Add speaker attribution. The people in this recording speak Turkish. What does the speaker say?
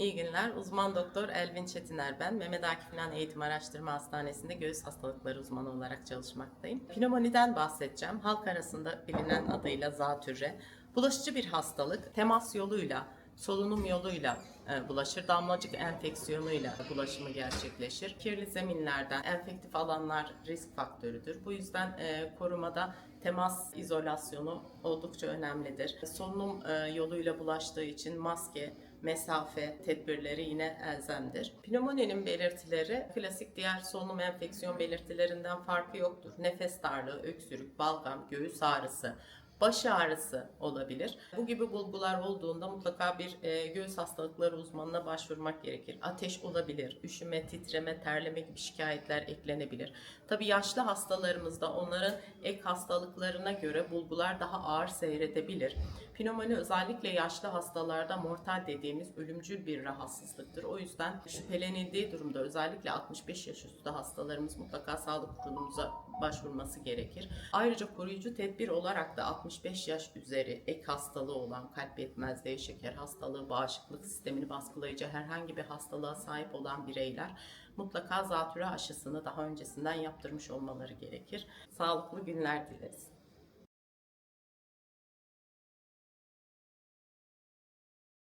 Speaker 1: İyi günler. Uzman doktor Elvin Çetiner ben. Mehmet Akif İnan Eğitim Araştırma Hastanesi'nde göğüs hastalıkları uzmanı olarak çalışmaktayım. Pnömoniden bahsedeceğim. Halk arasında bilinen adıyla zatürre. Bulaşıcı bir hastalık. Temas yoluyla, solunum yoluyla e, bulaşır. Damlacık enfeksiyonuyla bulaşımı gerçekleşir. Kirli zeminlerden enfektif alanlar risk faktörüdür. Bu yüzden e, korumada temas izolasyonu oldukça önemlidir. Solunum e, yoluyla bulaştığı için maske, mesafe tedbirleri yine elzemdir. Pnömoninin belirtileri klasik diğer solunum enfeksiyon belirtilerinden farkı yoktur. Nefes darlığı, öksürük, balgam, göğüs ağrısı, baş ağrısı olabilir. Bu gibi bulgular olduğunda mutlaka bir e, göğüs hastalıkları uzmanına başvurmak gerekir. Ateş olabilir, üşüme, titreme, terleme gibi şikayetler eklenebilir. Tabii yaşlı hastalarımızda onların ek hastalıklarına göre bulgular daha ağır seyredebilir. Pnömoni özellikle yaşlı hastalarda mortal dediğimiz ölümcül bir rahatsızlıktır. O yüzden şüphelenildiği durumda özellikle 65 yaş üstü hastalarımız mutlaka sağlık kurulumuza başvurması gerekir. Ayrıca koruyucu tedbir olarak da 65 yaş üzeri ek hastalığı olan kalp yetmezliği, şeker hastalığı, bağışıklık sistemini baskılayıcı herhangi bir hastalığa sahip olan bireyler mutlaka zatürre aşısını daha öncesinden yaptırmış olmaları gerekir. Sağlıklı günler dileriz.